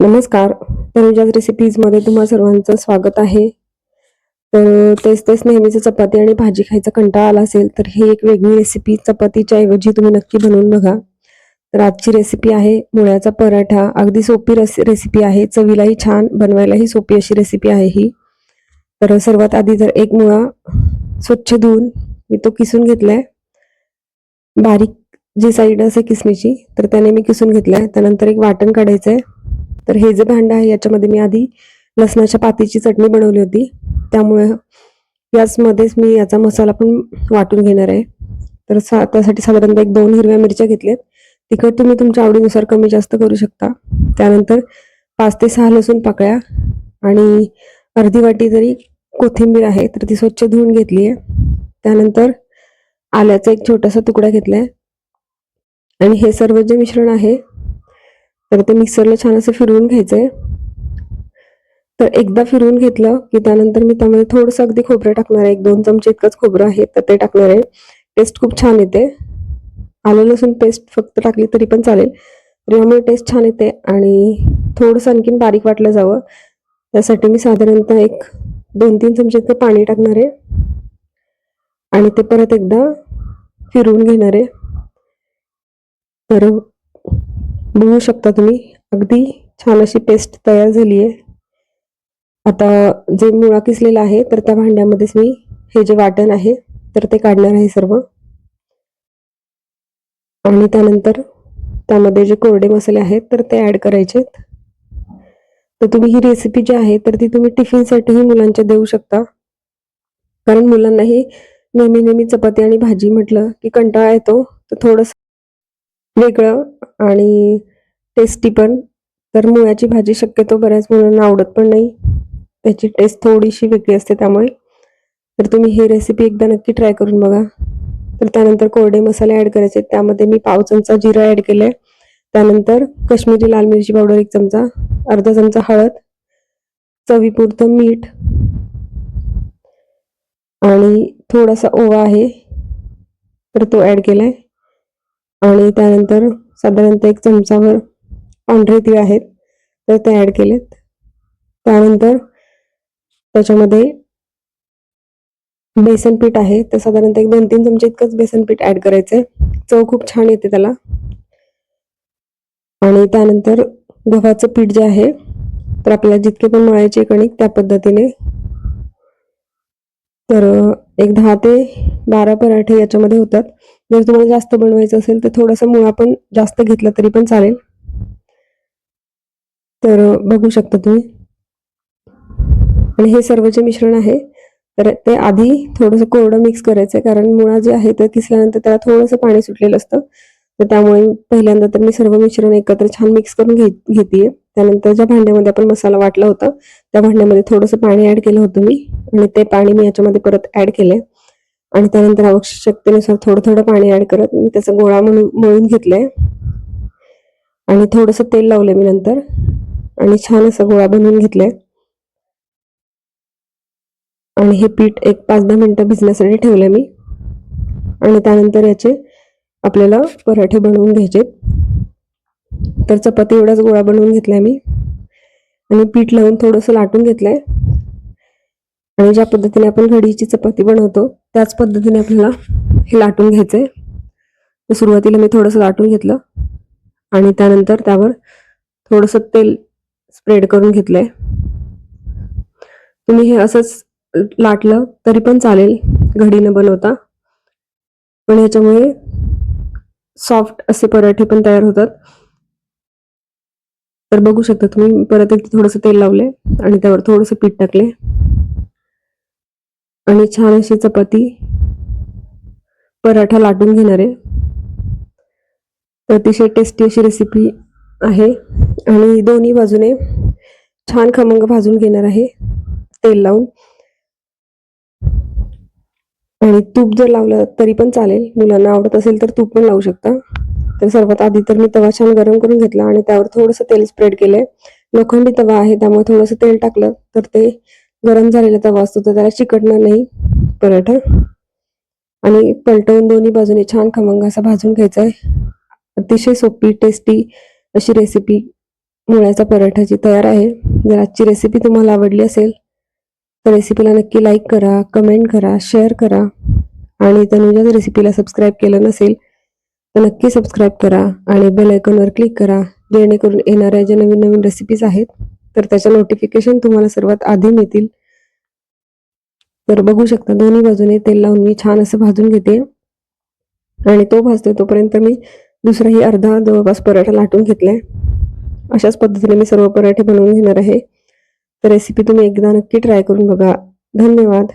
नमस्कार. तनुजाज रेसिपीजमध्ये तुम्हा सर्वांचं स्वागत आहे. तर तेच तेच नेहमीचं चपाती आणि भाजी खायचा कंटाळा आला असेल तर ही एक वेगळी रेसिपी चपातीच्या ऐवजी तुम्ही नक्की बनवून बघा. तर आजची रेसिपी आहे मुळ्याचा पराठा. अगदी सोपी रेसिपी आहे. चवीलाही छान बनवायलाही सोपी अशी रेसिपी आहे ही. तर सर्वात आधी जर एक मुळा स्वच्छ धुवून मी तो किसून घेतलाय. बारीक जी साईड असे किसणीची तर त्याने मी किसून घेतलाय. त्यानंतर एक वाटण काढायचं आहे तर हे जे भांड आहे याच्यामध्ये मी आधी लसणाच्या पातीची चटणी बनवली होती. त्यामुळे याचमध्येच मी याचा मसाला पण वाटून घेणार आहे. तर सा त्यासाठी साधारणतः एक दोन हिरव्या मिरच्या घेतल्यात तिखट तुम्ही तुमच्या आवडीनुसार कमी जास्त करू शकता. त्यानंतर पाच ते सहा लसूण पाकळ्या आणि अर्धी वाटी जरी कोथिंबीर आहे तर ती स्वच्छ धुवून घेतली आहे. त्यानंतर आल्याचा एक छोटासा तुकडा घेतलाय. आणि हे सर्व जे मिश्रण आहे तर ते मिक्सरला छान असं फिरवून आहे तर एकदा फिरवून घेतलं की त्यानंतर मी त्यामध्ये थोडंसं अगदी खोबरं टाकणार आहे. एक दोन चमचे इतकंच खोबरं आहे तर ते टाकणार आहे. टेस्ट खूप छान येते. आलं लसूण पेस्ट फक्त टाकली तरी पण चालेल. तर यामुळे टेस्ट छान येते आणि थोडंसं आणखीन बारीक वाटलं जावं. त्यासाठी मी साधारणतः एक दोन तीन चमचे इतकं पाणी टाकणार आहे. आणि ते परत एकदा फिरवून घेणार आहे. तर बघू शकता तुम्ही. अगदी छान अशी पेस्ट तयार झाली आहे. आता जे मुळा किसलेला आहे तर त्या भांड्यामध्येच मी हे जे वाटण आहे तर ते काढणार आहे सर्व. आणि त्यानंतर त्यामध्ये जे कोरडे मसाले आहेत तर ते ऍड करायचे तर तुम्ही ही रेसिपी जी आहे तर ती तुम्ही टिफिनसाठीही मुलांच्या देऊ शकता. कारण मुलांनाही नेहमी नेहमी चपाती आणि भाजी म्हटलं की कंटाळा येतो तर थोडंसं वेगळं आणि टेस्टी पण. तर मुळ्याची भाजी शक्यतो बऱ्याच मुलांना आवडत पण नाही. त्याची टेस्ट थोडीशी वेगळी असते त्यामुळे. तर तुम्ही ही रेसिपी एकदा नक्की ट्राय करून बघा. तर त्यानंतर कोरडे मसाले ॲड करायचे त्यामध्ये मी पाव चमचा जिरा ॲड केले त्यानंतर कश्मीरी लाल मिरची पावडर एक चमचा अर्धा चमचा हळद चवीपुरतं मीठ आणि थोडासा ओवा आहे. तर तो ॲड केला आहे आणि त्यानंतर साधारणतः एक चमचावर पांढरे तीळ आहेत तर ते ॲड केलेत. त्यानंतर त्याच्यामध्ये बेसन पीठ आहे तर साधारणतः एक दोन तीन चमचे इतकंच बेसन पीठ ॲड करायचंय. चव खूप छान येते त्याला. आणि त्यानंतर गव्हाचं पीठ जे आहे तर आपल्याला जितके पण मळायचे कणिक त्या पद्धतीने तर एक दहा ते बारा पराठे याच्यामध्ये होतात. जर तुम्हाला जास्त बनवायचं असेल तर थोडासा मुळा पण जास्त घेतला तरी पण चालेल. तर बघू शकता तुम्ही. आणि हे सर्व जे मिश्रण आहे. तर ते आधी थोडंसं कोरडं मिक्स करायचं आहे कारण मुळा जे आहे तर किसल्यानंतर त्याला थोडंसं पाणी सुटलेलं असतं. तर त्यामुळे पहिल्यांदा तर मी सर्व मिश्रण एकत्र छान मिक्स करून घे घेते त्यानंतर ज्या भांड्यामध्ये आपण मसाला वाटला होता त्या भांड्यामध्ये थोडंसं पाणी ऍड केलं होतं मी. आणि ते पाणी मी याच्यामध्ये परत ऍड केले आणि त्यानंतर आवश्यकतेनुसार थोडं थोडं पाणी ऍड करत मी त्याचा गोळा म्हणून मळून घेतलाय. आणि थोडंसं तेल लावलंय मी नंतर. आणि छान असा गोळा बनवून घेतलाय. आणि हे पीठ एक पाच दहा मिनिटं भिजण्यासाठी ठेवलंय मी. आणि त्यानंतर याचे आपल्याला पराठे बनवून घ्यायचे तर चपाती एवढाच गोळा बनवून घेतलाय मी. आणि पीठ लावून थोडंसं लाटून घेतलंय. आणि ज्या पद्धतीने आपण घडीची चपाती बनवतो त्याच पद्धतीने आपल्याला हे लाटून घ्यायचंय तर सुरुवातीला मी थोडंसं लाटून घेतलं आणि त्यानंतर त्यावर थोडंसं तेल स्प्रेड करून घेतलंय. तुम्ही हे असंच लाटलं तरी पण चालेल घडीनं बनवता. पण ह्याच्यामुळे सॉफ्ट असे पराठे पण तयार होतात. तर बघू शकता तुम्ही परत एक थोडंसं तेल लावले आणि त्यावर थोडंसं पीठ टाकले आणि छान अशी चपाती पराठा लाटून घेणार आहे. तर अतिशय टेस्टी अशी रेसिपी आहे. आणि दोन्ही बाजूने छान खमंग भाजून घेणार आहे. तेल लावून. आणि तूप जर लावलं तरी पण चालेल. मुलांना आवडत असेल तर तूप पण लावू शकता. तर सर्वात आधी तर मी तवा छान गरम करून घेतला आणि त्यावर थोडंसं तेल स्प्रेड केलंय. लोखंडी तवा आहे त्यामुळे थोडंसं तेल टाकलं तर ते गरम झालेला तवा असतो तर त्याला चिकटणार नाही पराठा. आणि पलटवून दोन्ही बाजूने छान खमंग असा भाजून घ्यायचा आहे. अतिशय सोपी टेस्टी अशी रेसिपी मुळ्याचा पराठाची तयार आहे. जर आजची रेसिपी तुम्हाला आवडली असेल तर रेसिपीला नक्की लाईक करा कमेंट करा शेअर करा. आणि तनुजाच्या रेसिपीला सबस्क्राईब केलं नसेल तर नक्की सबस्क्राईब करा. आणि बेल आयकॉनवर क्लिक करा जेणेकरून येणाऱ्या ज्या नवीन नवीन रेसिपीज आहेत तर त्याच्या नोटिफिकेशन तुम्हाला सर्वात आधी मिळतील. तर बघू शकता दोन्ही बाजूने तेल लावून मी छान असं भाजून घेते. आणि तो भाजतोय तोपर्यंत मी दुसराही अर्धा जवळपास पराठा लाटून घेतलाय. अशाच पद्धतीने मी सर्व पराठे बनवून घेणार आहे. तर रेसिपी तुम्ही एकदा नक्की ट्राय करून बघा. धन्यवाद.